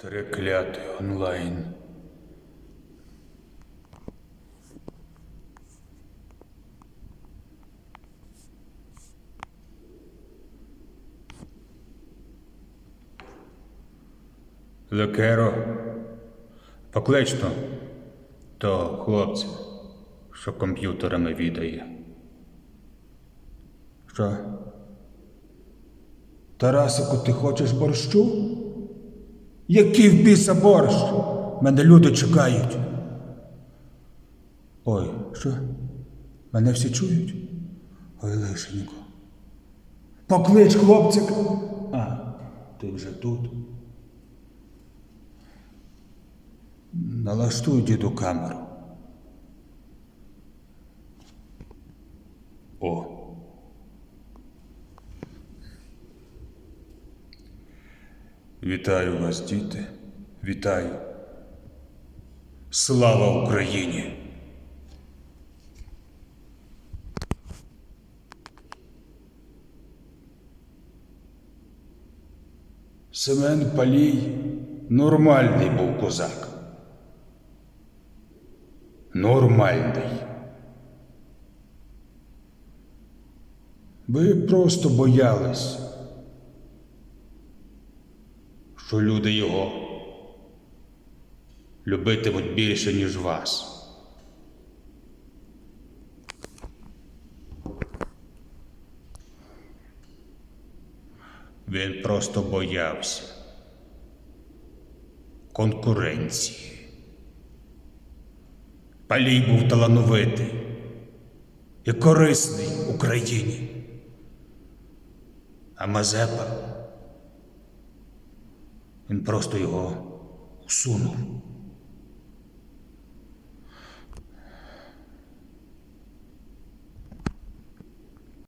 Треклятий онлайн. Лекеро, поклич то, то хлопця, що комп'ютерами відає. Що? Тарасику, ти хочеш борщу? Який в біса борщ? Мене люди чекають. Ой, що? Мене всі чують? Ой, лишенько. Поклич, хлопчик. А, ти вже тут. Налаштуй діду камеру. О. Вітаю вас, діти. Вітаю. Слава Україні! Семен Палій нормальний був козак. Нормальний. Ви просто боялись, що люди його любитимуть більше, ніж вас. Він просто боявся конкуренції. Палій був талановитий і корисний Україні. А Мазепа він просто його усунув.